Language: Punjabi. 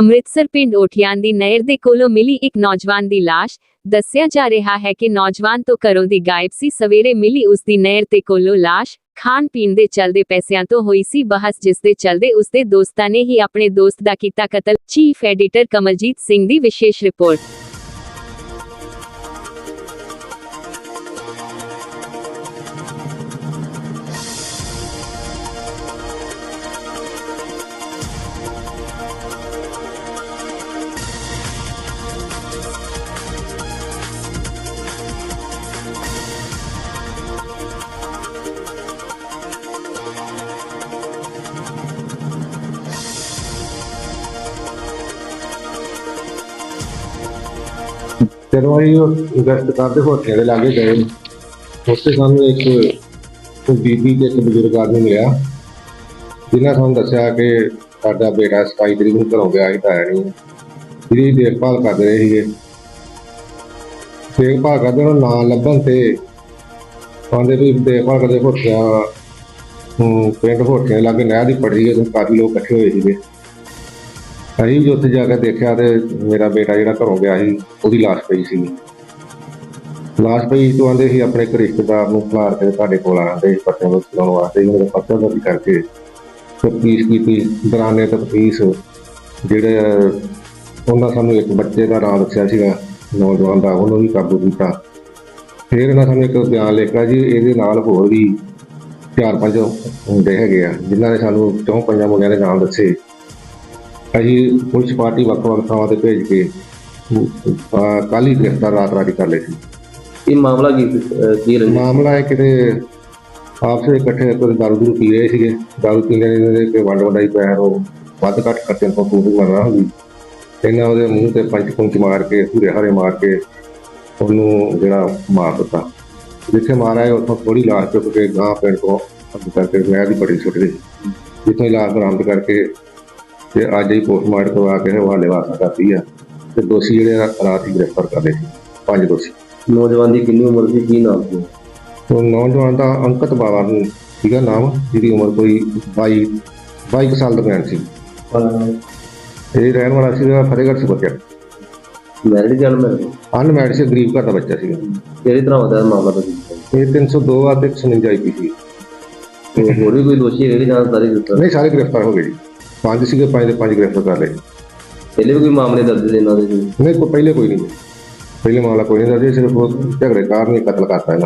ਅੰਮ੍ਰਿਤਸਰ ਪਿੰਡ ਓਠਿਆਂ ਦੀ ਨਹਿਰ ਦੇ ਕੋਲੋਂ ਮਿਲੀ ਇੱਕ ਨੌਜਵਾਨ ਦੀ ਲਾਸ਼ ਦੱਸਿਆ ਜਾ ਰਿਹਾ ਹੈ ਕਿ ਨੌਜਵਾਨ ਤੋਂ ਘਰੋਂ ਦੀ ਗਾਇਬ ਸੀ ਸਵੇਰੇ ਮਿਲੀ ਉਸ ਦੀ ਨਹਿਰ ਤੇ ਕੋਲੋਂ ਲਾਸ਼ ਖਾਣ ਪੀਣ ਦੇ ਚਲਦੇ ਪੈਸਿਆਂ ਤੋਂ ਹੋਈ ਸੀ ਬਹਸ ਜਿਸ ਦੇ ਚਲਦੇ ਉਸ ਦੇ ਦੋਸਤਾਂ ਨੇ ਹੀ ਆਪਣੇ ਦੋਸਤ ਦਾ ਕੀਤਾ ਕਤਲ ਚੀਫ ਐਡੀਟਰ ਕਮਲਜੀਤ ਸਿੰਘ ਦੀ ਵਿਸ਼ੇਸ਼ ਰਿਪੋਰਟ ਜਦੋਂ ਅਸੀਂ ਉਹ ਗਸ਼ਤ ਕਰਦੇ, ਹੋਟਲ ਦੇ ਲਾਗੇ ਗਏ। ਉੱਥੇ ਸਾਨੂੰ ਇੱਕ ਇੱਕ ਬੀਬੀ ਤੇ ਇੱਕ ਬਜ਼ੁਰਗ ਆਦਮੀ ਮਿਲਿਆ ਜਿਨ੍ਹਾਂ ਸਾਨੂੰ ਦੱਸਿਆ ਕਿ ਸਾਡਾ ਬੇਟਾ 27 ਤਰੀਕ ਨੂੰ ਘਰੋਂ ਗਿਆ ਸੀ ਤਾਂ ਆਇਆ ਨਹੀਂ। ਜਿਹਦੀ ਦੇਖਭਾਲ ਕਰਦੇ ਰਹੇ ਸੀਗੇ। ਦੇਖਭਾਲ ਕਰਦੇ ਉਹ ਨਾ ਲੱਭਣ ਤੇ ਕਹਿੰਦੇ ਵੀ ਦੇਖਭਾਲ ਕਰਦੇ ਹੋਟਿਆ ਪਿੰਡ ਹੋਟਿਆਂ ਲਾਗੇ ਨਹਿਰ ਦੀ ਪੜੀ ਹੈ ਤੇ ਕਾਫੀ ਲੋਕ ਇਕੱਠੇ ਹੋਏ ਸੀਗੇ। ਅਸੀਂ ਵੀ ਉੱਥੇ ਜਾ ਕੇ ਦੇਖਿਆ ਤੇ ਮੇਰਾ ਬੇਟਾ ਜਿਹੜਾ ਘਰੋਂ ਗਿਆ ਸੀ, ਉਹਦੀ ਲਾਸ਼ ਪਈ ਸੀ। ਲਾਸ਼ ਪਈ ਤੋਂ ਆਂਦੇ ਸੀ ਆਪਣੇ ਇੱਕ ਰਿਸ਼ਤੇਦਾਰ ਨੂੰ ਫਲਾਰ ਕੇ ਤੁਹਾਡੇ ਕੋਲ ਆਂਦੇ ਪੱਤੇ ਨੂੰ ਚਲਾਉਣ ਵਾਸਤੇ ਮੇਰੇ ਪੱਤੇ ਦਾ ਵੀ ਕਰਕੇ ਤਫਤੀਸ਼ ਕੀਤੀ ਦਰਾਨੇ ਤਫਤੀਸ਼ ਜਿਹੜੇ ਉਹਨਾਂ ਸਾਨੂੰ ਇੱਕ ਬੱਚੇ ਦਾ ਨਾਮ ਦੱਸਿਆ ਸੀਗਾ, ਨੌਜਵਾਨ ਦਾ, ਉਹਨੂੰ ਵੀ ਕਾਬੂ ਕੀਤਾ। ਫਿਰ ਇਹਨਾਂ ਸਾਨੂੰ ਇੱਕ ਬਿਆਨ ਲਿਖਿਆ ਜੀ, ਇਹਦੇ ਨਾਲ ਹੋਰ ਵੀ ਚਾਰ ਪੰਜ ਹੁੰਦੇ ਹੈਗੇ ਆ, ਜਿਨ੍ਹਾਂ ਨੇ ਸਾਨੂੰ ਚੌਂ ਪੰਜਾਂ ਮੁੰਡਿਆਂ ਦੇ ਨਾਮ ਦੱਸੇ। ਅਸੀਂ ਪੁਲਿਸ ਪਾਰਟੀ ਵੱਖ ਵੱਖ ਥਾਵਾਂ ਤੇ ਭੇਜ ਕੇ ਕੱਲ ਗ੍ਰਿਫਤਾਰ ਰਾਤ ਰਾਤੀ ਕਰ ਲਏ ਸੀ। ਇਹ ਮਾਮਲਾ ਕੀ ਸੀ? ਅਹ ਕੀ ਰੰਜਿਸ਼? ਮਾਮਲਾ ਹੈ ਕਿਤੇ ਆਪਸ ਵਿੱਚ ਇਕੱਠੇ ਕੋਈ ਦਾਰੂ ਦੂਰੂ ਪੀ ਰਹੇ ਸੀਗੇ। ਦਾਰੂ ਪੀਣ ਦੇ ਇਹਨਾਂ ਦੇ ਕਿ ਵੰਡ ਵੰਡਾਈ ਪੈਰ ਉਹ ਵੱਧ ਘੱਟ ਖਰਚੇ ਤੋਂ ਪੂਰੀ ਮਰਨਾ ਹੁੰਦੀ ਇਹਨਾਂ ਉਹਦੇ ਮੂੰਹ ਤੇ ਪੰਜ ਪੁੰਚ ਮਾਰ ਕੇ ਪੂਰੇ ਹਾਰੇ ਮਾਰ ਕੇ ਉਹਨੂੰ ਜਿਹੜਾ ਮਾਰ ਦਿੱਤਾ। ਜਿੱਥੇ ਮਾਰਿਆ ਉੱਥੋਂ ਥੋੜੀ ਲਾਸ਼ ਚੁੱਕ ਕੇ ਗਾਂ ਪਿੰਡ ਤੋਂ ਅੱਗੇ ਕਰਕੇ ਮੈਂ ਦੀ ਬੜੀ ਸੁੱਟ ਗਈ। ਜਿੱਥੋਂ ਹੀ ਲਾਸ਼ ਬਰਾਮਦ ਕਰਕੇ ਤੇ ਅੱਜ ਹੀ ਪੋਸਟਮਾਰਟਮ ਕਰਵਾ ਕੇ ਹਵਾਲੇ ਵਾਸਤਾ ਕਰਤੀ ਆ। ਤੇ ਦੋਸ਼ੀ ਜਿਹੜੇ ਰਾਤ ਹੀ ਗ੍ਰਿਫਤਾਰ ਕਰ ਲਏ ਸੀ ਪੰਜ ਦੋਸ਼ੀ। ਨੌਜਵਾਨ ਦੀ ਕਿੰਨੀ ਉਮਰ ਸੀ? ਕੀ ਨਾਮ ਸੀ? ਉਹ ਨੌਜਵਾਨ ਦਾ ਅੰਕਤ ਬਾਵਾ ਨੂੰ ਸੀਗਾ ਨਾਮ ਜਿਹਦੀ ਉਮਰ ਕੋਈ 22 22 ਕੁ ਸਾਲ ਦਰਮਿਆਨ ਸੀ। ਇਹ ਰਹਿਣ ਵਾਲਾ ਸੀਗਾ ਫਤਿਹਗੜ੍ਹ ਸੁਬਕਿਆ ਮੈਰਿਡ ਜਨ ਮੈਂ ਅਨਮੈਰਿਡ ਸੀ ਗਰੀਬ ਘਰ ਦਾ ਬੱਚਾ ਸੀਗਾ। ਕਿਹੜੀ ਤਰ੍ਹਾਂ ਦਾ ਮਾਮਲਾ ਤੁਸੀਂ ਇਹ 302 ਆ ਤੇ 159 ਆਈਪੀ ਸੀ। ਤੇ ਹੋਰ ਵੀ ਕੋਈ ਦੋਸ਼ੀ ਹੈਗੇ ਜਾਂ ਸਾਰੇ ਗ੍ਰਿਫਤਾਰ? ਨਹੀਂ ਸਾਰੇ ਗ੍ਰਿਫਤਾਰ ਹੋ ਗਏ ਜੀ। ਪੰਜ ਸੀਗੇ ਪੰਜ ਦੇ ਪੰਜ ਗ੍ਰਿਫਤਾਰ ਕਰ ਲਏ ਪਹਿਲੇ ਵੀ ਕੋਈ ਮਾਮਲੇ ਦਰਜ ਨੇ ਇਹਨਾਂ ਦੇ ਜੀ? ਨਹੀਂ ਕੋਈ ਪਹਿਲੇ ਕੋਈ ਨਹੀਂ ਪਹਿਲੇ ਮਾਮਲਾ ਕੋਈ ਨਹੀਂ ਦਰਜ ਸਿਰਫ ਉਹ ਝਗੜੇ ਕਾਰਨ ਹੀ ਕਤਲ ਕਰਤਾ ਇਹਨਾਂ